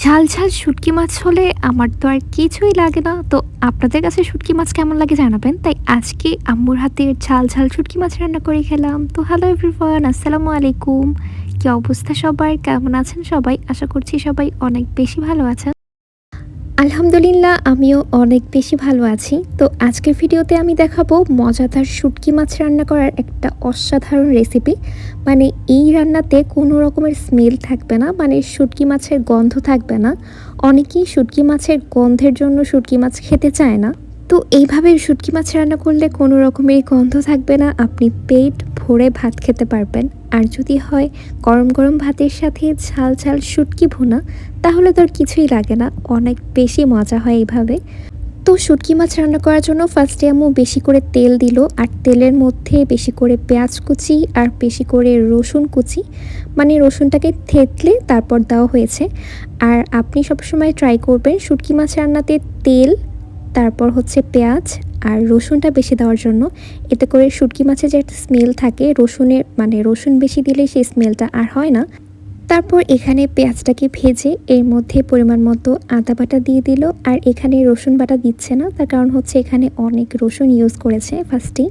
ঝাল ঝাল শুটকি মাছ হলে আমার তো আর কিছুই লাগে না। তো আপনাদের কাছে শুটকি মাছ কেমন লাগে জানাবেন। তাই আজকে আম্মুর হাতে ঝাল ঝাল শুটকি মাছ রান্না করে খেলাম। তো হ্যালো এভরিওয়ান আসসালামু আলাইকুম। কি অবস্থা সবার? কেমন আছেন সবাই? আশা করছি সবাই অনেক বেশি ভালো আছেন। আলহামদুলিল্লাহ, আমিও অনেক বেশি ভালো আছি। তো আজকের ভিডিওতে আমি দেখাবো মজাদার শুটকি মাছ রান্না করার একটা অসাধারণ রেসিপি মানে এই রান্নাতে কোনো রকমের স্মেল থাকবে না মানে শুটকি মাছের গন্ধ থাকবে না। অনেকেই শুটকি মাছের গন্ধের জন্য শুটকি মাছ খেতে চায় না। তো এইভাবে শুটকি মাছ রান্না করলে কোনো রকমের গন্ধ থাকবে না। আপনি পেট ভরে ভাত খেতে পারবেন। আর যদি হয় গরম গরম ভাতের সাথে ঝাল ঝাল শুটকি ভোনা, তাহলে তো আর কিছুই লাগে না। অনেক বেশি মজা হয় এইভাবে। তো শুটকি মাছ রান্না করার জন্য ফার্স্টে আম্মু বেশি করে তেল দিল। আর তেলের মধ্যে বেশি করে পেঁয়াজ কুচি আর বেশি করে রসুন কুচি মানে রসুনটাকে থেতলে তারপর দেওয়া হয়েছে। আর আপনি সবসময় ট্রাই করবেন শুটকি মাছ রান্নাতে তেল তারপর হচ্ছে পেঁয়াজ আর রসুনটা বেশি দেওয়ার জন্য। এতে করে শুটকি মাছের যে একটা স্মেল থাকে রসুনের মানে রসুন বেশি দিলে সেই স্মেলটা আর হয় না। তারপর এখানে পেঁয়াজটাকে ভেজে এর মধ্যে পরিমাণ মতো আদা বাটা দিয়ে দিল আর এখানে রসুন বাটা দিচ্ছে না, তার কারণ হচ্ছে এখানে অনেক রসুন ইউজ করেছে ফার্স্টেই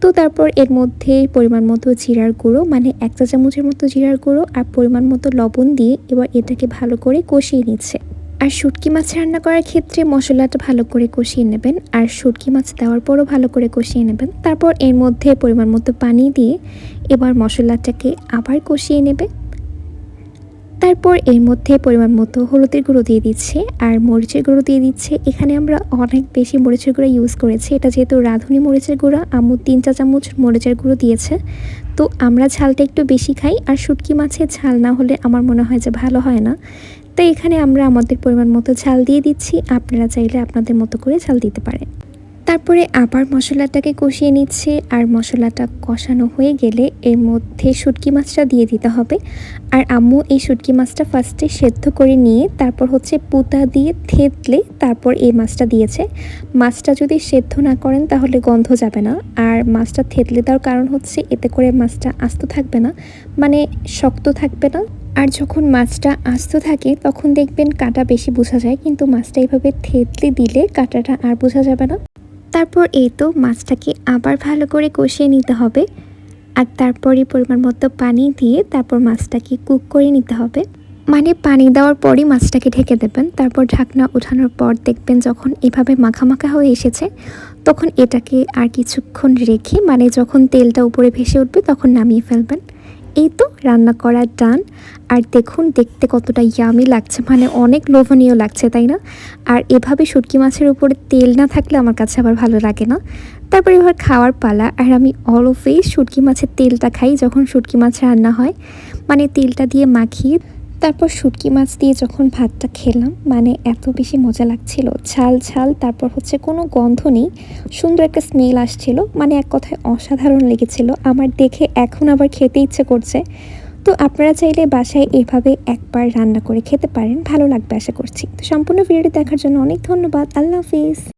তো তারপর এর মধ্যে পরিমাণ মতো জিরার গুঁড়ো মানে এক চা চামচের মতো জিরার গুঁড়ো আর পরিমাণ মতো লবণ দিয়ে এবার এটাকে ভালো করে কষিয়ে নিচ্ছে। আর শুটকি মাছ রান্না করার ক্ষেত্রে মশলাটা ভালো করে কষিয়ে নেবেন, আর শুটকি মাছ দেওয়ার পরও ভালো করে কষিয়ে নেবেন। তারপর এর মধ্যে পরিমাণ মতো পানি দিয়ে এবার মশলাটাকে আবার কষিয়ে নেবে তারপর এর মধ্যে পরিমাণ মতো হলুদের গুঁড়ো দিয়ে দিচ্ছে, আর মরিচের গুঁড়ো দিয়ে দিচ্ছে। এখানে আমরা অনেক বেশি মরিচের গুঁড়ো ইউজ করেছি। এটা যেহেতু রাঁধুনি মরিচের গুঁড়ো আমু তিন চা চামচ মরিচের গুঁড়ো দিয়েছে। তো আমরা ঝালটা একটু বেশি খাই, আর শুটকি মাছের ঝাল না হলে আমার মনে হয় যে ভালো হয় না। তাই এখানে আমরা আমাদের পরিমাণ মতো ঝাল দিয়ে দিচ্ছি। আপনারা চাইলে আপনাদের মতো করে ঝাল দিতে পারেন। তারপরে আবার মশলাটাকে কষিয়ে নিচ্ছে। আর মশলাটা কষানো হয়ে গেলে এর মধ্যে শুটকি মাছটা দিয়ে দিতে হবে। আর আম্মু এই শুটকি মাছটা ফার্স্টে সেদ্ধ করে নিয়ে তারপর হচ্ছে পুতা দিয়ে থেতলে তারপর এই মাছটা দিয়েছে। মাছটা যদি সেদ্ধ না করেন তাহলে গন্ধ যাবে না। আর মাছটা থেতলে দেওয়ার কারণ হচ্ছে এতে করে মাছটা আস্ত থাকবে না। মানে শক্ত থাকবে না। আর যখন মাছটা আস্ত থাকে, তখন দেখবেন কাটা বেশি বোঝা যায়, কিন্তু মাছটা এইভাবে থেতলে দিলে কাটাটা আর বোঝা যাবে না। তারপর এই তো মাছটাকে আবার ভালো করে কষিয়ে নিতে হবে। আর তারপরে পরিমাণ মতো পানি দিয়ে তারপর মাছটাকে কুক করে নিতে হবে। মানে পানি দেওয়ার পরই মাছটাকে ঢেকে দেবেন। তারপর ঢাকনা ওঠানোর পর দেখবেন যখন এভাবে মাখা মাখা হয়ে এসেছে, তখন এটাকে আর কিছুক্ষণ রেখে মানে যখন তেলটা উপরে ভেসে উঠবে, তখন নামিয়ে ফেলবেন। এই তো রান্না করার ডান আর দেখুন, দেখতে কতটা ইয়ামি লাগছে। মানে অনেক লোভনীয় লাগছে, তাই না? আর এভাবে শুটকি মাছের উপরে তেল না থাকলে আমার কাছে আবার ভালো লাগে না। তারপরে এবার খাওয়ার পালা। আর আমি অলওয়েজ শুটকি মাছের তেলটা খাই যখন শুটকি মাছ রান্না হয়। মানে তেলটা দিয়ে মাখিয়ে তারপর শুটকি মাছ দিয়ে যখন ভাতটা খেলাম মানে এত বেশি মজা লাগছিল। ঝাল ঝাল, তারপর হচ্ছে কোনো গন্ধ নেই, সুন্দর একটা স্মেল আসছিল মানে এক কথায় অসাধারণ লেগেছিল। আমার দেখে এখন আবার খেতে ইচ্ছে করছে। তো আপনারা চাইলে বাসায় এভাবে একবার রান্না করে খেতে পারেন, ভালো লাগবে আশা করছি। তো সম্পূর্ণ ভিডিওটি দেখার জন্য অনেক ধন্যবাদ, আল্লাহ হাফিজ।